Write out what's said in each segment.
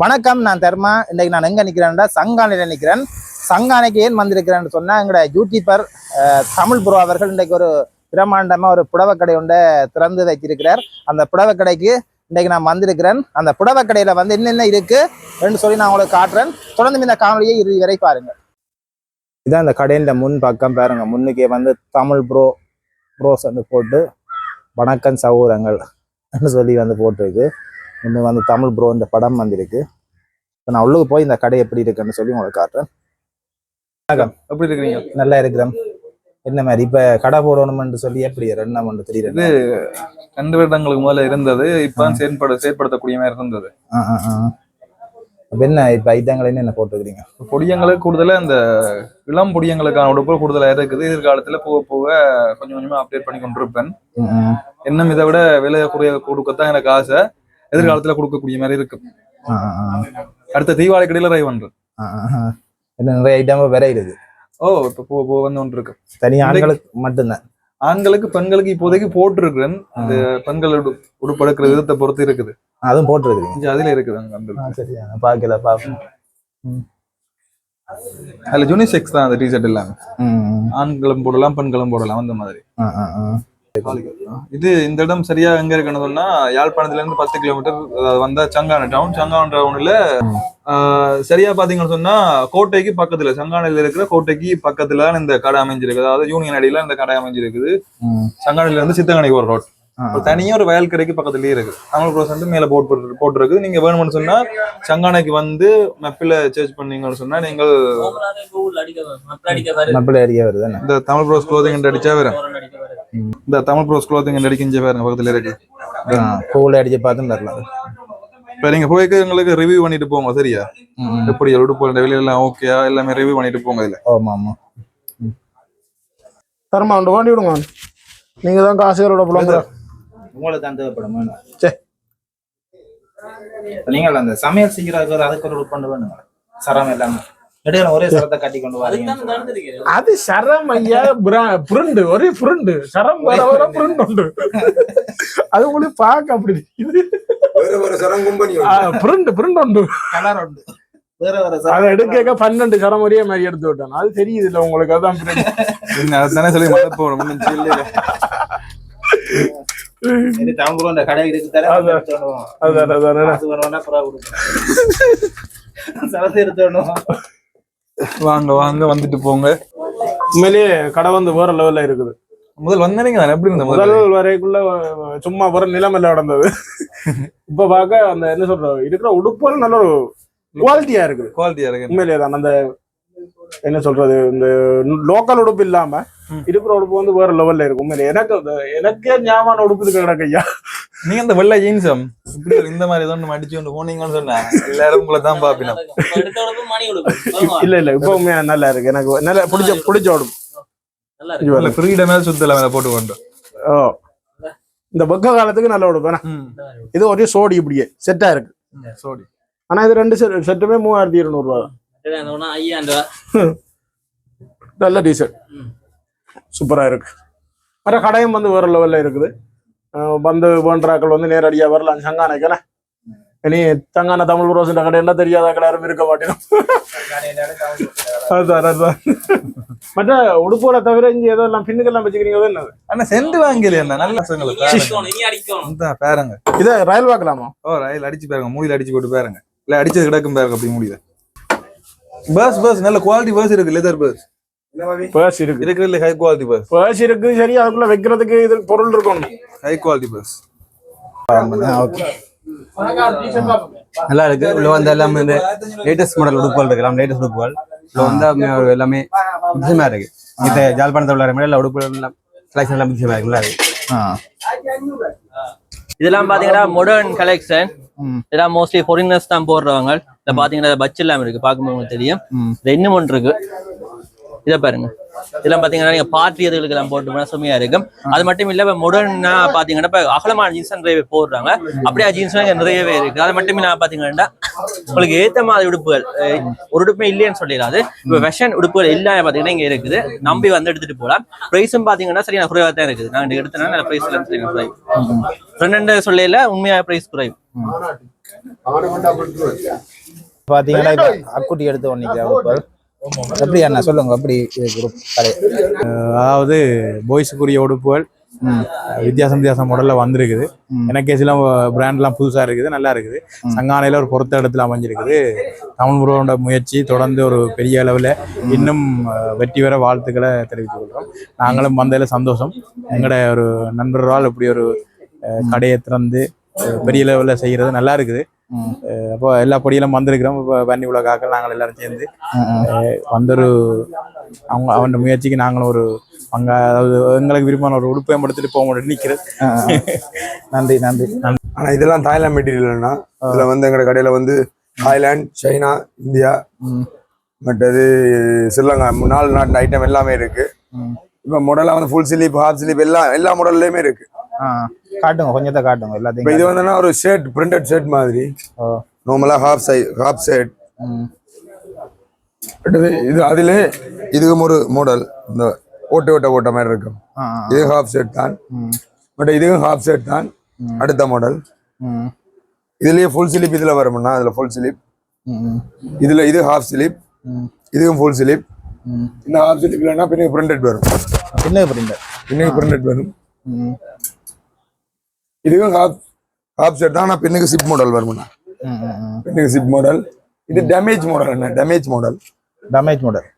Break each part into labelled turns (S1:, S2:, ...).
S1: வணக்கம் நான் தர்மா. இன்னைக்கு நான் எங்க நிற்கிறேன்டா சங்கானையில் நிற்கிறேன் சங்கானைக்கு ஏன் வந்திருக்கிறேன்னு சொன்னா எங்களோட யூடியூபர் தமிழ் ப்ரோ அவர்கள் இன்னைக்கு ஒரு பிரம்மாண்டமாக ஒரு புடவை கடை ஒன்றை திறந்து வைத்திருக்கிறார். அந்த புடவை கடைக்கு இன்னைக்கு நான் வந்திருக்கிறேன். அந்த புடவை வந்து என்னென்ன இருக்கு அப்படின்னு சொல்லி நான் உங்களுக்கு காட்டுறேன். தொடர்ந்து இந்த காணொலியை இறுதி வரை பாருங்க இதான் இந்த கடையின் முன் பக்கம் பாருங்க. முன்னுக்கே வந்து தமிழ் ப்ரோ ப்ரோஸ் வந்து போட்டு வணக்கம் சகோதரங்கள் சொல்லி வந்து போட்டிருக்கு. இன்னும் வந்து தமிழ் ப்ரோ இந்த படம் வந்திருக்கு. இப்ப நான் உள்ளுக்கு போய் இந்த கடை எப்படி இருக்குன்னு சொல்லி உங்களுக்கு காட்டுறேன்.
S2: எப்படி இருக்கிறீங்க?
S1: நல்லா இருக்கிறேன். என்ன மாதிரி? இப்ப கடை போடணும்னு சொல்லி எப்படி ரெண்டு ஒன்று தெரியுது.
S2: ரெண்டு வருடங்களுக்கு முதல்ல இருந்தது. இப்ப செயற்பட செயற்படுத்தக்கூடிய மாதிரி இருந்தது.
S1: என்ன இப்ப ஐட்டங்கள் என்ன போட்டுக்கிறீங்க
S2: பொடியங்களுக்கு கூடுதலா இந்த இளம் பொடியங்களுக்கான உடுப்பு கூடுதலா இருக்குது. எதிர்காலத்துல போக போக கொஞ்சம் கொஞ்சமா அப்டேட் பண்ணி கொண்டிருப்பேன். இன்னும் இதை விட விலை குறைய கொடுக்கத்தான் எனக்கு ஆசை. எதிர்காலத்துல கொடுக்கக்கூடிய மாதிரி இருக்கு.
S1: ஆ, ஆ, ஆ.
S2: அடுத்த தீபாவளி கடையில ரை.
S1: என்ன நிறைய ஐட்டம் இருக்குது
S2: ஓ இப்ப போக போக வந்து ஒன்று இருக்கு.
S1: தனி ஆண்களுக்கு மட்டும்தான்.
S2: ஆண்களுக்கு பெண்களுக்கு இப்போதைக்கு போட்டிருக்கிறேன். இந்த பெண்கள் உடு- உடுப்பு எடுக்கிற விதத்தை பொறுத்து இருக்குது.
S1: அதுவும் போட்டுருக்கீங்க
S2: கொஞ்சம் அதுல இருக்குது அந்த
S1: சரியா நான் பார்க்கல பார்ப்போம்.
S2: அதுல யூனிசெக்ஸ் தான் அந்த டிஷர்ட் எல்லாமே. ஆண்களும் போடலாம் பெண்களும் போடலாம் அந்த மாதிரி. இது இந்த இடம் சரியா எங்க இருக்குன்னு சொன்னா யாழ்ப்பாணத்துல இருந்து பத்து கிலோமீட்டர் வந்தா சங்கான டவுன் சங்கான டவுன்ல சரியா பாத்தீங்கன்னு சொன்னா கோட்டைக்கு பக்கத்துல சங்கானையில இருக்கிற கோட்டைக்கு பக்கத்துல இந்த கடை அமைஞ்சிருக்கு. அதாவது யூனியன் அடியில இந்த கடை அமைஞ்சிருக்குது. சங்கானையில இருந்து சித்தங்கனைக்கு ஒரு ரோட் தனியா ஒரு வயல் கடைக்கு பக்கத்துலயே இருக்கு. தமிழ் ப்ரோஸ் வந்து மேல போட் போட்டு போட்டிருக்கு. நீங்க வேணும்னு சொன்னா சங்கானைக்கு வந்து மெப்பில சர்ச் பண்ணீங்கன்னு சொன்னா நீங்கள் இந்த தமிழ் ப்ரோஸ் க்ளோதிங் அடிச்சா வரும் இந்த தமிழ் ப்ரோஸ் க்ளோதிங் அடிக்கிஞ்ச பாருங்க பக்கத்துல இருக்கு.
S1: பூவில் அடிச்சு பார்த்து தரலாம்.
S2: இப்ப நீங்க போய்க்கு எங்களுக்கு ரிவ்யூ பண்ணிட்டு போங்க சரியா? எப்படி உடுப்பு இந்த வெளியெல்லாம் ஓகேயா எல்லாமே ரிவ்யூ பண்ணிட்டு போங்க இதுல.
S1: ஆமா ஆமா.
S3: தரமா உண்டு வாண்டி விடுங்க. நீங்க தான் காசுகளோட புலம்புற.
S1: உங்களுக்கு வேணும்
S3: சே.
S1: நீங்கள் அந்த சமையல் செய்யறதுக்கு அதுக்கு ஒரு பண்ணு வேணுங்க சரம் எல்லாமே. ஒரே சரத்தை கட்டி கொண்டு வரீங்க.
S3: அது சரம் ஐயா புருண்டு ஒரே புருண்டு. சரம் வர வர புருண்டு உண்டு. அது உங்களுக்கு பார்க்க அப்படி புருண்டு புருண்டு உண்டு.
S1: கலர் உண்டு.
S3: அதை எடுக்க பன்னெண்டு சரம் ஒரே மாதிரி எடுத்து விட்டான். அது தெரியுது இல்ல உங்களுக்கு அதான்
S2: சொல்லி மழை போகணும்
S1: கடை இருக்கு தர
S3: அதான். அதான்.
S1: அது வேணும்னா புறா கொடுக்கும் சரத்தை எடுத்துடணும்.
S2: வாங்க வாங்க வந்துட்டு போங்க.
S3: உண்மையிலேயே கடை வந்து வேற லெவல்ல இருக்குது.
S2: முதல் வந்தீங்க எப்படி இருந்த
S3: முதல் வரைக்குள்ள சும்மா வர நிலைமையில நடந்தது. இப்ப பார்க்க அந்த என்ன சொல்றது இருக்கிற உடுப்புகள் நல்ல ஒரு குவாலிட்டியா இருக்குது.
S2: குவாலிட்டியா இருக்கு
S3: உண்மையிலேயே தான். அந்த என்ன சொல்றது இந்த லோக்கல் உடுப்பு இல்லாம. இருக்கிற உடுப்பு வந்து வேற லெவல்ல இருக்கும். உண்மையிலே எனக்கு எனக்கே ஞாபகம் உடுப்பு இருக்கு கிடக்கு ஐயா.
S2: நீங்க அந்த வெள்ளை ஜீன்ஸம் இப்படி இந்த மாதிரி ஏதோ ஒன்று அடிச்சு கொண்டு போனீங்கன்னு சொன்னா எல்லாரும் உங்களை தான் பாப்பினோம்.
S3: இல்ல இல்ல இப்ப உண்மையா நல்லா இருக்கு. எனக்கு நல்லா பிடிச்ச பிடிச்ச உடுப்பு. இது
S2: இல்ல
S3: பாருங்க.
S2: ஃப்ரீடமே சுத்தல மேல போட்டு கொண்டு.
S3: ஓ. இந்த பக்க காலத்துக்கு நல்ல உடுப்பு. ஏன்னா, இது ஒரே சோடி இப்படியே செட்டா இருக்கு.
S2: சோடி.
S3: ஆனா இது ரெண்டு செட் செட்டுமே மூவாயிரத்தி இருநூறு ரூபா தான். நல்ல டீசர்ட் சூப்பரா இருக்கு. மற்ற கடையும் வந்து வேற லெவல்ல இருக்குது. வந்து வேண்டாக்கள் வந்து நேரடியா வரலாம். சங்கானைக்கு இனி தங்கான தமிழ் ரோசின் கடை என்ன தெரியாத கடை யாரும் இருக்க மாட்டேன். அதுதான் அதுதான் மற்ற உடுப்புகளை தவிர இங்க ஏதோ எல்லாம் பின்னுக்கெல்லாம் வச்சுக்கிறீங்க என்னது?
S2: ஆனா செண்டு வாங்கலையா நல்ல பசங்களை பாருங்க. பாருங்க.
S3: இதை ரயில் பார்க்கலாமா
S2: ஓ ரயில் அடிச்சு பாருங்க. மூடியில அடிச்சு போட்டு பாருங்க. இல்ல அடிச்சது கிடக்கும் பாருங்க அப்படி மூடியில. பஸ் பஸ் நல்ல குவாலிட்டி பஸ் இருக்கு லெதர் பஸ்
S3: பேர்ஸ் இருக்கு.
S2: இருக்கிறதுல ஹை குவாலிட்டி பஸ்
S3: பேர்ஸ் இருக்கு சரி அதுக்குள்ள வைக்கிறதுக்கு இது பொருள் இருக்கணும்
S2: ஹை குவாலிட்டி பஸ்
S1: ஓகே
S4: நல்லா இருக்கு. உள்ள வந்து எல்லாமே இந்த லேட்டஸ்ட் மாடல் உடுப்புகள் இருக்கலாம் லேட்டஸ்ட் உடுப்புகள். உள்ள வந்து எல்லாமே வித்தியமா இருக்கு. இந்த ஜாழ்ப்பாணத்தில் உள்ள மாதிரி எல்லா உடுப்புகள் எல்லாம் செலக்ஷன் எல்லாம் வித்தியமா இருக்கு. நல்லா இருக்கு.
S5: இதெல்லாம் பாத்தீங்கன்னா மாடர்ன் கலெக்ஷன். இதெல்லாம் மோஸ்ட்லி ஃபாரினர்ஸ் தான் போடுறவங்க. இத பாத்தீங்கன்னா பட்ஜ் எல்லாம் இருக்கு. பார்க்கும்போது உங்களுக்கு தெரியும். இது இன்னும் ஒன்று இருக்கு. இதை பாருங்க. இதெல்லாம் பாத்தீங்கன்னா நீங்க பார்ட்டி இதுகளுக்கு எல்லாம் போட்டு போனா இருக்கும். அது மட்டும் இல்ல இப்ப மாடர்னா பாத்தீங்கன்னா இப்ப அகலமான ஜீன்ஸ் நிறைய போடுறாங்க. அப்படியே ஜீன்ஸ் நிறையவே இருக்கு. அது மட்டும் இல்லாம பாத்தீங்கன்னா உங்களுக்கு ஏத்த மாதிரி உடுப்புகள் ஒரு உடுப்புமே இல்லைன்னு சொல்லிடாது. இப்ப வெஷன் உடுப்புகள் இல்லாம பாத்தீங்கன்னா இங்க இருக்குது. நம்பி வந்து எடுத்துட்டு போலாம். பிரைஸும் பாத்தீங்கன்னா சரியான குறைவா தான் இருக்குது. நாங்க எடுத்தனா நல்ல பிரைஸ் எல்லாம் சரியான குறைவு ரெண்டு சொல்லையில உண்மையான பிரைஸ் குறைவு
S1: பாத்தீங்கன்னா அக்குட்டி எடுத்து ஒன்னிக்கிறேன் எப்படி அண்ணா? சொல்லுங்க எப்படி குரூப் கடை
S6: அதாவது பாய்ஸுக்குரிய உடுப்புகள் வித்தியாசம் வித்தியாசம் மாடல்ல வந்திருக்குது. எனக்கே சில பிராண்ட்லாம் புதுசா இருக்குது நல்லா இருக்குது. சங்கானையில ஒரு பொறுத்த இடத்துல அமைஞ்சிருக்குது. தமிழ் முருகனோட முயற்சி தொடர்ந்து ஒரு பெரிய அளவில் இன்னும் வெற்றி பெற வாழ்த்துக்களை தெரிவித்துக் கொள்கிறோம். நாங்களும் வந்ததில் சந்தோஷம். எங்களோட ஒரு நண்பர்களால் இப்படி ஒரு கடையை திறந்து பெரிய லெவலில் செய்கிறது நல்லா இருக்குது. அப்போ எல்லா பொடியிலும் வந்திருக்கிறோம் இப்போ வன்னி உலகாக்கள் நாங்கள் எல்லாரும் சேர்ந்து வந்தொரு அவங்க அவன் முயற்சிக்கு நாங்களும் ஒரு அங்க அதாவது எங்களுக்கு விருப்பமான ஒரு உடுப்பை எடுத்துட்டு போக முடியும் நிற்கிறது.
S1: நன்றி நன்றி
S7: ஆனா இதெல்லாம் தாய்லாந்து மெட்டீரியல்னா இதுல வந்து எங்க கடையில வந்து தாய்லாந்து சைனா இந்தியா. மற்றது ஸ்ரீலங்கா நாலு நாட்டு ஐட்டம் எல்லாமே இருக்கு. இப்ப மாடலா வந்து ஃபுல் ஸ்லீப் ஹாஃப் ஸ்லீப் எல்லாம் எல்லா மாடல்லையுமே இருக்கு.
S1: காட்டுங்க கொஞ்சத்தை காட்டுங்க எல்லாத்தையும்
S7: இது வந்துன்னா ஒரு ஷர்ட் பிரிண்டட் ஷர்ட் மாதிரி. நார்மலா ஹாஃப் சை ஹாஃப் ஷர்ட் இது அதுல இதுவும் ஒரு மாடல் இந்த ஓட்ட ஓட்ட ஓட்ட மாதிரி இருக்கும். இது ஹாஃப் ஷர்ட் தான். பட் இதுவும் ஹாஃப் ஷர்ட் தான். அடுத்த மாடல் இதுலயே ஃபுல் ஸ்லீப் இதுல வரும்னா அதுல ஃபுல் ஸ்லீப் இதுல இது ஹாஃப் ஸ்லீப் இதுவும் ஃபுல் ஸ்லீப் இந்த ஸ்லீப் இல்லைன்னா பின்னுக்கு பிரிண்டட் வரும்.
S1: சின்ன பிரிண்டர்
S7: பின்னுக்கு பிரிண்டட் வரும். இதுவும் ஹாஃப் ஹாஃப் ஷர்ட் தான். ஆனால் பின்னுக்கு சிப் மாடல் வரும்ண்ணா பின்னுக்கு சிப் மாடல் இது டேமேஜ் மாடல் என்ன damage model
S1: damage model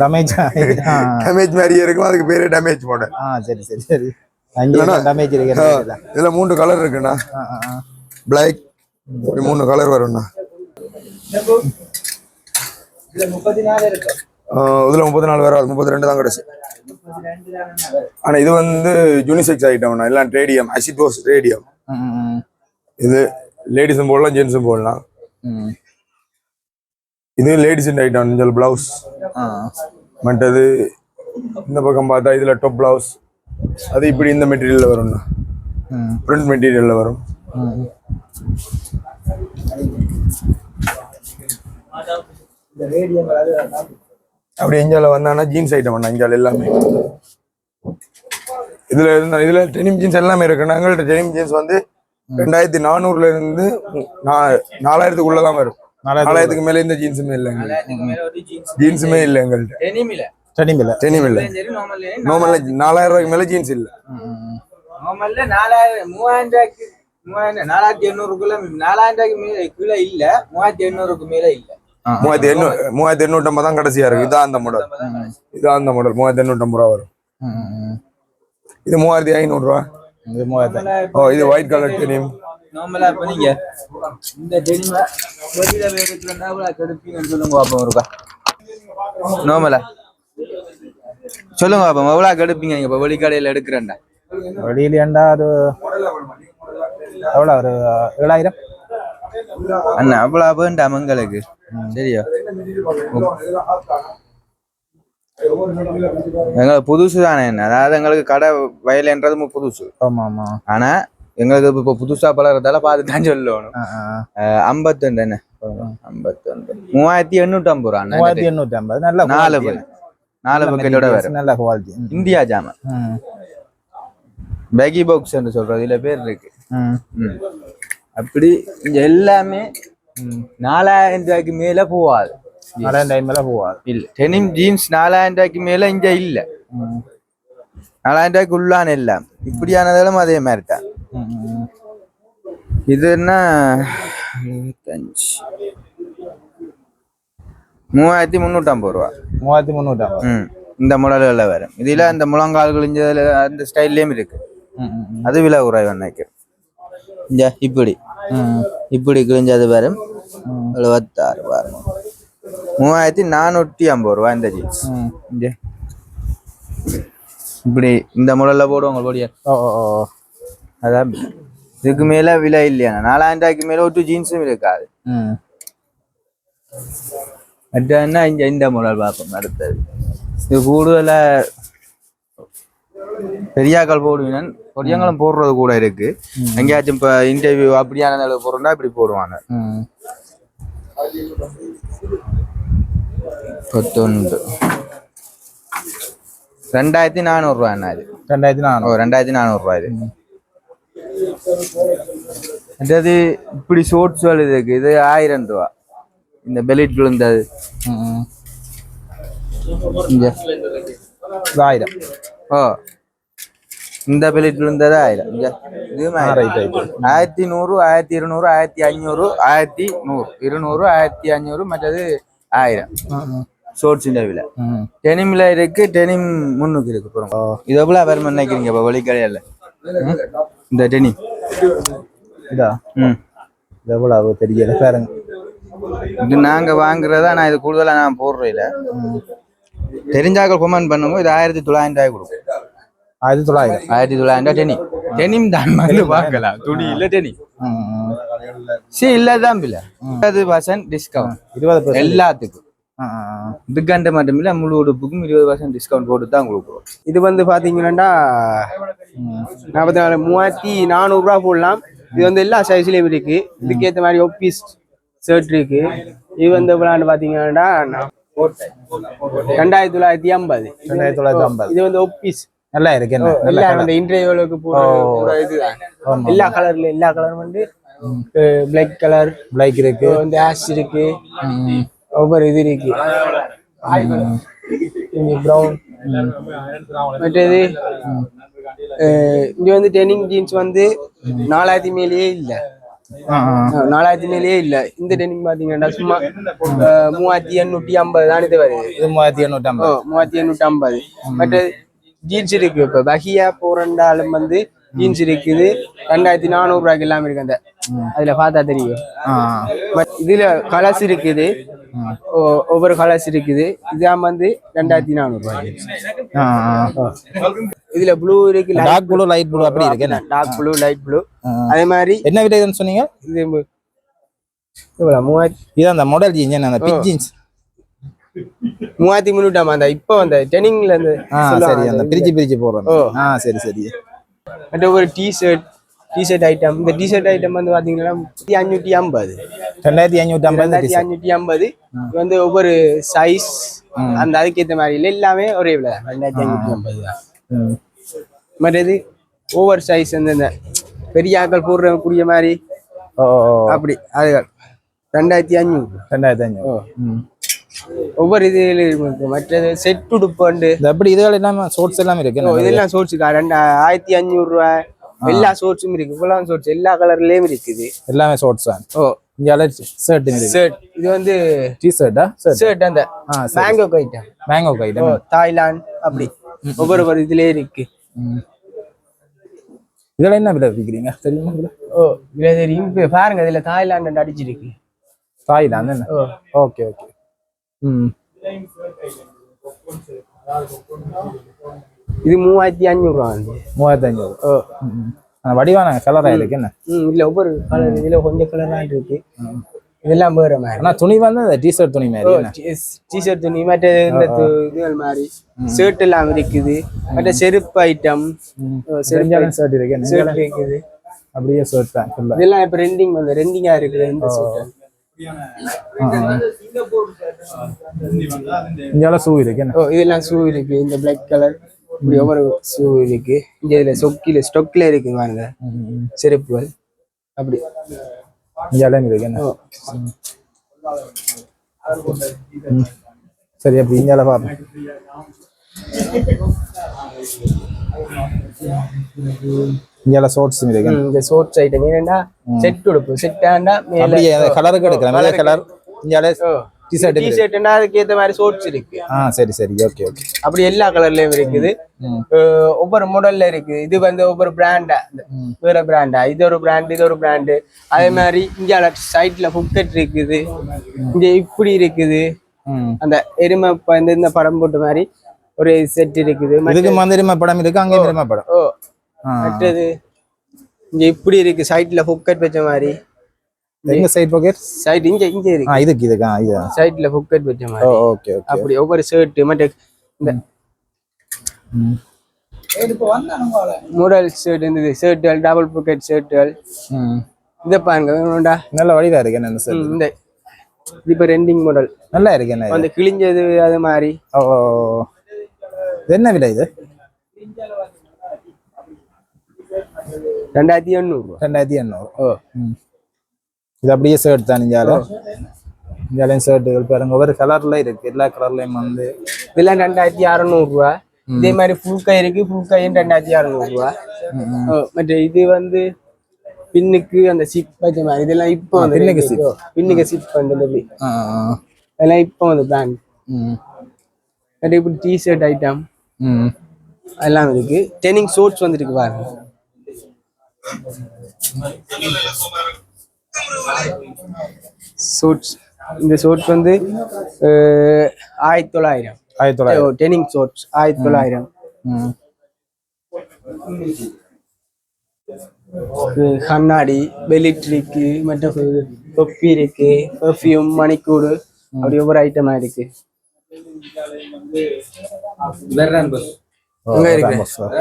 S1: damage
S7: damage மாதிரியே இருக்கும். அதுக்கு பேரு டேமேஜ் மாடல்
S1: ஆ சரி சரி சரி. டமேஜ்
S7: இதுல மூணு கலர் இருக்குண்ணா. பிளாக் ஒரு மூணு கலர் வரும்ண்ணா. ஆஹ் இதுல முப்பத்தி நாலு வராது முப்பத்தி ரெண்டு தான் கிடைச்சு ஆனா இது வந்து யூனிசெக்ஸ் ஐட்டம்ண்ணா எல்லாம் ரேடியம் அசிட்டோஸ் ரேடியம் இது லேடிஸும் போடலாம் ஜென்ஸும் போடலாம். இது லேடிஸ் ஐட்டம் இந்த பிளவுஸ் மற்றது இந்த பக்கம் பார்த்தா இதுல டாப் பிளவுஸ் அது இப்படி இந்த மெட்டீரியல்ல வரும்ண்ணா. பிரிண்ட் மெட்டீரியல்ல வரும்.
S1: ம்.
S7: அப்படி இந்தியாவில் வந்தாங்கன்னா ஜீன்ஸ் ஐட்டம் அண்ணா இந்தியாவில் எல்லாமே. இதுல இருந்த இதுல டெனிம் ஜீன்ஸ் எல்லாமே இருக்கு. எங்கள்கிட்ட டெனிம் ஜீன்ஸ் வந்து ரெண்டாயிரத்தி நானூறுல இருந்து நாலாயிரத்துக்குள்ள தான் வரும்.
S1: நாலாயிரத்துக்கு
S7: மேல இந்த ஜீன்ஸுமே இல்லை ஜீன்ஸுமே இல்லை. எங்கள்கிட்ட
S1: டெனிம் இல்லை.
S7: டெனிம் இல்லை. நார்மல் நாலாயிரம். ரூபாய்க்கு மேல ஜீன்ஸ் இல்லை.
S8: நார்மல்ல நாலாயிரம் மூவாயிரம் ரூபாய்க்கு மூவாயிரம் நாலாயிரத்தி எண்ணூறுக்குள்ள நாலாயிரம் ரூபாய்க்கு மேல கீழே இல்ல மூவாயிரத்தி எண்ணூறுக்கு மேல இல்ல.
S7: மூவாயிரத்தி எண்ணூறு மூவாயிரத்தி எண்ணூற்றம்பது தான் கடைசியா இருக்கு. இதான் அந்த மாடல் இதான் அந்த மாடல் மூவாயிரத்தி எண்ணூற்றம்பது ரூபா வரும். இது மூவாயிரத்தி ஐநூறுரூவா
S1: இது மூவாயிரத்து
S7: ஓ இது ஒயிட் கலர் டெனிம்
S8: நார்மலா இப்ப நீங்க இந்த டெனிம வெளியில வேறதுலன்னா இவ்வளவு கெடுப்பீங்கன்னு சொல்லுங்க பாப்போம் இருக்கா நார்மலா சொல்லுங்க பாப்போம் எவ்வளவு கெடுப்பீங்க நீங்க இப்ப வெளிக்கடையில எடுக்கிறேன்டா.
S1: வெளியிலேண்டா அது எவ்வளோ ஒரு ஏழாயிரம்?
S8: அண்ணா அவ்வளவு வேண்டாம் எங்களுக்கு சரியா? எங்களுக்கு புதுசு தானே என்ன அதாவது எங்களுக்கு கடை வயலுன்றது புதுசு.
S1: ஆமாம் ஆமாம்
S8: ஆனா எங்களுக்கு இப்ப புதுசா பழகிறதால பார்த்து தான் சொல்லணும் ஐம்பத்தொண்டு என்ன ஐம்பத்தொண்டு மூவாயிரத்தி எண்ணூத்தி ஐம்பது ரூபா.
S1: மூவாயிரத்தி எண்ணூற்றி ஐம்பது நல்ல
S8: நாலு நாலு பக்கெட்டோட வரும்.
S1: நல்ல குவாலிட்டி
S8: இந்தியா ஜாமான். பேகி பாக்ஸ் என்று சொல்றது இதுல பேர் இருக்கு. அப்படி இங்க எல்லாமே நாலாயிரம் ரூபாய்க்கு மேல போவாது.
S1: நாலாயிரம் டைம் மேலே போவாது.
S8: இல்ல. டெனிம் ஜீன்ஸ் நாலாயிரம் ரூபாய்க்கு மேல இங்க இல்ல. நாலாயிரம் ரூபாய்க்கு உள்ளான எல்லாம். இப்படியானதெல்லாம் அதே மாதிரி தான் இது என்ன? மூவாயிரத்தி முந்நூற்றம்பது ரூபா.
S1: மூவாயிரத்தி முந்நூற்றி ஐம்பது
S8: ம். இந்த மாடல்களில் வரும். இதுல அந்த முழங்கால் கிழிஞ்சதுல அந்த ஸ்டைல்லையும் இருக்கு. அது விலை குறைவு நினைக்கிறேன். இந்த இப்படி. இப்படி கிழிஞ்சது வரும். எழுபத்தாறு வரும் மூவாயிரத்தி நானூற்றி ஐம்பது ரூபா இந்த ஜீன்ஸ் இப்படி இந்த முறையில் போடுவாங்க போடியா
S1: ஓ
S8: அதான். இதுக்கு மேல விலை இல்லையா? நாலாயிரம் ரூபாய்க்கு மேல ஒரு ஜீன்ஸும் இருக்காது. என்ன? இங்க இந்த முறை பார்ப்போம் அடுத்தது. இது கூடுதலா பெரியாக்கள் போடுவீங்க பொடியங்களும் போடுறது கூட இருக்கு. எங்கேயாச்சும் இப்ப இன்டர்வியூ அப்படியான அளவு போடுறா இப்படி போடுவாங்க. பத்தொன்று ரெண்டாயிரத்தி நானூறுரூவா என்ன இது
S1: ரெண்டாயிரத்தி நானூறு.
S8: ரெண்டாயிரத்தி நானூறுரூவா இது. அதாவது இப்படி ஷோர்ட்ஸ் இருக்கு இது ஆயிரம் ரூபா. இந்த பெலிட் விழுந்தது.
S1: ஆயிரம்.
S8: ஓ. இந்த பெலிட் விழுந்தது? ஆயிரம் இதுவும். ஆயிரத்தி நூறு ஆயிரத்தி இருநூறு ஆயிரத்தி அஞ்சூறு ஆயிரத்தி நூறு இருநூறு ஆயிரத்தி அஞ்சூறு மற்றது ஆயிரம். ஷோர்ட்ஸ்
S1: ம்
S8: டெனிம்ல இருக்கு டெனிம் முன்னுக்கு இருக்கு பாருங்க இது எவ்வளோ பேர் நினைக்கிறீங்க இப்போ வெளிக்கடையில் இந்த டெனிம்
S1: இதா?
S8: ம்.
S1: இது எவ்வளவு தெரியல பாருங்க.
S8: இது நாங்க வாங்குறதா நான் இது கூடுதலா நான் போடுறேன் இல்ல தெரிஞ்சாக்கள் கொமெண்ட் பண்ணுங்க இது ஆயிரத்தி தொள்ளாயிரம் ரூபாய் கொடுக்கும்
S1: ஆயிரத்தி தொள்ளாயிரம்
S8: ஆயிரத்தி தொள்ளாயிரம் ரூபாய் டெனிம் டெனிம் தான் வந்து பார்க்கலாம் துணி இல்ல டெனிம். சி இல்ல தான் இல்ல இருபது பர்சன்ட் டிஸ்கவுண்ட்
S1: இருபது.
S8: எல்லாத்துக்கும்
S1: ஆ, ஆ, ஆ.
S8: இதுக்காண்ட மட்டும் இல்ல முழு உடுப்புக்கும் இருபது பர்சன்ட் டிஸ்கவுண்ட் போட்டு தான் கொடுக்குறோம்
S9: இது வந்து பாத்தீங்கன்னா நாற்பத்தி நாலு மூவாயிரத்தி நானூறுரூவா போடலாம் இது வந்து எல்லா சைஸ்லயும் இருக்கு இதுக்கேற்ற மாதிரி ஒப்பீஸ் ஷர்ட் இருக்கு இது வந்து எவ்வளோன்னு பாத்தீங்கன்னா ரெண்டாயிரத்தி தொள்ளாயிரத்தி ஐம்பது
S1: ரெண்டாயிரத்தி தொள்ளாயிரத்தி ஐம்பது
S9: இது வந்து ஒப்பீஸ்
S1: நல்லா இருக்கு நல்ல
S9: எல்லா. அந்த இன்டர்வியூலுக்கு
S1: ஆமா.
S9: எல்லா கலர்ல எல்லா கலரும் வந்து பிளாக் கலர்
S1: பிளைக் இருக்கு.
S9: வந்து ஆஷ் இருக்கு. ஒவ்வொரு இது இருக்கு. இங்க ப்ரௌன் மற்றது இங்க வந்து டெனிங் ஜீன்ஸ் வந்து நாலாயிரத்தி மேலேயே இல்ல. நாலாயிரத்தி மேலேயே இல்ல. இந்த டெனிங் பாத்தீங்கன்னா சும்மா மூவாயிரத்தி எண்ணூத்தி ஐம்பது தான் இது வருது.
S1: மூவாயிரத்தி எண்ணூற்றி
S9: ஓ
S1: ஐம்பது
S9: மூவாயிரத்தி எண்ணூத்தி ஐம்பது. மற்ற ஜீன்ஸ் இருக்கு இப்ப பஹியா போறண்டாலும் வந்து ஜீன்ஸ் இருக்குது ரெண்டாயிரத்தி நானூறு ரூபாய்க்கு எல்லாம் இருக்கு அந்த. அதுல பார்த்தா தெரியும். இதுல கலர்ஸ் இருக்குது. ஒவ்வொரு கலர்ஸ் இருக்குது. இதான் வந்து ரெண்டாயிரத்தி நானூறு ரூபாய்க்கு. இதுல ப்ளூ இருக்கு
S1: டார்க் ப்ளூ லைட் ப்ளூ அப்படி இருக்கு என்ன?
S9: Dark blue light blue. அதே மாதிரி
S1: என்ன விலை சொன்னீங்க?
S9: இது மு- எவ்வளவு மூவாயிரத்தி
S1: இது அந்த மாடல் ஜீன்ஸ் என்ன அந்த பிக் ஜீன்ஸ்
S9: மூவாயிரத்தி முந்நூற்றாம் அந்த இப்போ அந்த டெனிங்ல இருந்து
S1: சரி அந்த பிரிச்சு பிரிச்சு போடுறோம். ஆ சரி சரி.
S9: மற்ற ஒரு டிஷர்ட் டிஷர்ட் ஐட்டம் இந்த டிஷர்ட் ஐட்டம் வந்து பாத்தீங்கன்னா அஞ்சூத்தி ஐம்பது.
S1: ரெண்டாயிரத்தி ஐநூற்றி ஐம்பது
S9: ரெண்டாயிரத்தி அஞ்சூத்தி ஐம்பது. வந்து ஒவ்வொரு சைஸ் அந்த அதுக்கேற்ற மாதிரி இல்லை எல்லாமே ஒரே விலை. ரெண்டாயிரத்தி அஞ்சூத்தி ஐம்பது தான். மற்றது ஓவர் சைஸ் அந்த இந்த பெரிய ஆக்கள் போடுறக்கூடிய மாதிரி.
S1: ஓ.
S9: அப்படி அது ரெண்டாயிரத்தி அஞ்சூறு
S1: ரெண்டாயிரத்தி ம்.
S9: ஒவ்வொரு இதுல இருக்கு மற்றது செட் உடுப்புண்டு
S1: இது எப்படி இதுகள் எல்லாமே சோர்ட்ஸ் எல்லாமே இருக்கு?
S9: இதெல்லாம் சோர்ஸுக்கா ரெண்டு ஆயிரத்தி அஞ்சூறு ரூபாய் எல்லா சோர்ஸும் இருக்கு. இவ்வளவு சோர்ஸ் எல்லா கலர்லயும் இருக்குது.
S1: எல்லாமே சோர்ட்ஸ் தான்.
S9: ஓ.
S1: இங்கே ஷர்ட்
S9: ஷர்ட் இது வந்து
S1: டி ஷர்ட்டா ஷர்ட்
S9: அந்த மேங்கோ ஐட்டம்
S1: மேங்கோ
S9: ஓ தாய்லாந்து அப்படி. ஒவ்வொரு ஒரு இதுலயே இருக்கு.
S1: இதெல்லாம் என்ன விலை விற்கிறீங்க தெரியுமா
S9: ஓ இதுல தெரியும் பாருங்க. இதுல தாய்லாந்து அடிச்சிருக்கு.
S1: தாய்லாந்து ஓகே ஓகே
S9: இது மூவாயிரத்தி அஞ்சூறு ரூபா வந்து
S1: மூவாயிரத்தி அந்த வடிவான கலராக இருக்கு என்ன?
S9: இல்ல ஒவ்வொரு கலர் இதுல கொஞ்சம் கலரா இருக்கு. இதெல்லாம் வேற மாதிரி.
S1: ஆனா துணி வந்து அந்த டிஷர்ட் துணி மாதிரி
S9: டிஷர்ட் துணி மற்ற இந்த இதுகள் மாதிரி. ஷர்ட் எல்லாம் இருக்குது. மற்ற செருப்பு ஐட்டம் செருப்பு
S1: ஷர்ட் இருக்கு
S9: ஷர்ட் இருக்குது.
S1: அப்படியே ஷர்ட் தான்
S9: இதெல்லாம் இப்ப ரெண்டிங் வந்து ரெண்டிங்கா இருக்குது இந்த ஷர்ட்
S1: இங்கெல்லாம் ஷூ இருக்கு என்ன?
S9: ஓ இதெல்லாம் ஷூ இருக்கு. இந்த பிளாக் கலர் இப்படி ஒவ்வொரு ஷூ இருக்கு. இங்க இதுல சொக்கில ஸ்டொக்ல இருக்கு பாருங்க. செருப்புகள். அப்படி.
S1: இங்கெல்லாம் இருக்கு என்ன. சரி அப்படி இங்கெல்லாம் பார்ப்போம் இங்கெல்லாம் ஷார்ட்ஸ் இருக்கு
S9: இந்த ஷோர்ட்ஸ் ஐட்டம் என்னன்னா செட் உடுப்பு. செட் ஆண்டா மேல
S1: கலருக்கு எடுக்கிறேன் வெள்ளை கலர் இங்கெல்லாம் டிஷர்ட்
S9: டி ஷர்ட்னா அதுக்கு ஏத்த மாதிரி ஷோர்ட்ஸ் இருக்கு.
S1: ஆ சரி சரி. ஓகே ஓகே
S9: அப்படி எல்லா கலர்லயும் இருக்குது. ஒவ்வொரு மாடல்ல இருக்கு இது வந்து ஒவ்வொரு பிராண்டா வேற பிராண்டா இது ஒரு பிராண்ட் இது ஒரு பிராண்டு அதே மாதிரி இங்க சைட்ல புக்கெட் இருக்குது. இங்க இப்படி இருக்குது. அந்த எருமை இந்த படம் போட்ட மாதிரி. ஒரு செட் இருக்குது
S1: இதுக்கு மந்திரிமா படம் இருக்கு அங்கேயும் பெருமை படம்.
S9: ஓ. மற்றது இங்க இப்படி இருக்கு சைட்ல புக்கெட் வச்ச மாதிரி.
S1: எங்க சைட் பாக்கெட்
S9: சைட் இங்க இங்க
S1: ஆ
S9: இருக்கு
S1: இதுக்கு இதுக்கு ஆ இது.
S9: சைட்ல புக்கெட் வச்ச
S1: ஓ
S9: மாதிரி.
S1: Okay okay.
S9: அப்படி ஒவ்வொரு ஷர்ட் மற்ற மூடல் ஷர்ட் இருந்தது ஷர்ட்டுகள் டபுள் பாக்கெட் ஷர்ட்டுகள்
S1: ம்.
S9: இதை பாருங்க
S1: நல்ல வடிவா இருக்கு என்ன
S9: இந்த இது இப்போ ரெண்டிங் மாடல்
S1: நல்லா இருக்கு?
S9: அந்த கிழிஞ்சது அது மாதிரி.
S1: ஓ. என்ன விலை இது?
S9: ரெண்டாயிரத்தி எண்ணூறுரூவா
S1: ரெண்டாயிரத்தி எண்ணூறு.
S9: ஓ.
S1: இது அப்படியே ஷர்ட் தான் இஞ்சால இஞ்சாலையும் ஷர்ட்டுகள் பாருங்க. ஒவ்வொரு கலர்ல இருக்கு. எல்லா கலர்லயும் வந்து
S9: இதெல்லாம் ரெண்டாயிரத்தி அறநூறுவா இதே மாதிரி ஃபுல் கை இருக்கு. ஃபுல் கையும் ரெண்டாயிரத்தி அறநூறுவா மற்ற இது வந்து பின்னுக்கு அந்த சிப் வச்ச மாதிரி. இதெல்லாம் இப்போ வந்து
S1: பின்னுக்கு
S9: இருக்கு. பின்னுக்கு சிப்
S1: ஆ.
S9: அதெல்லாம் இப்போ வந்து பிராண்ட் மற்ற இப்படி டிஷர்ட் ஐட்டம் எல்லாம் இருக்கு. டெனிங் ஷோர்ட்ஸ் வந்துருக்கு பாருங்க. ஷோர்ட்ஸ் இந்த ஷோர்ட்ஸ் வந்து ஆயிரத்தி தொள்ளாயிரம்
S1: ஆயிரத்தி தொள்ளாயிரம்
S9: டெனிங் ஷோர்ட்ஸ் ஆயிரத்தி தொள்ளாயிரம் கண்ணாடி பெலிட் இருக்கு மற்ற தொப்பி இருக்கு பெர்ஃப்யூம் மணிக்கூடு அப்படி ஒவ்வொரு ஐட்டமா இருக்கு.
S8: வேற பஸ்
S1: ஆமா சார்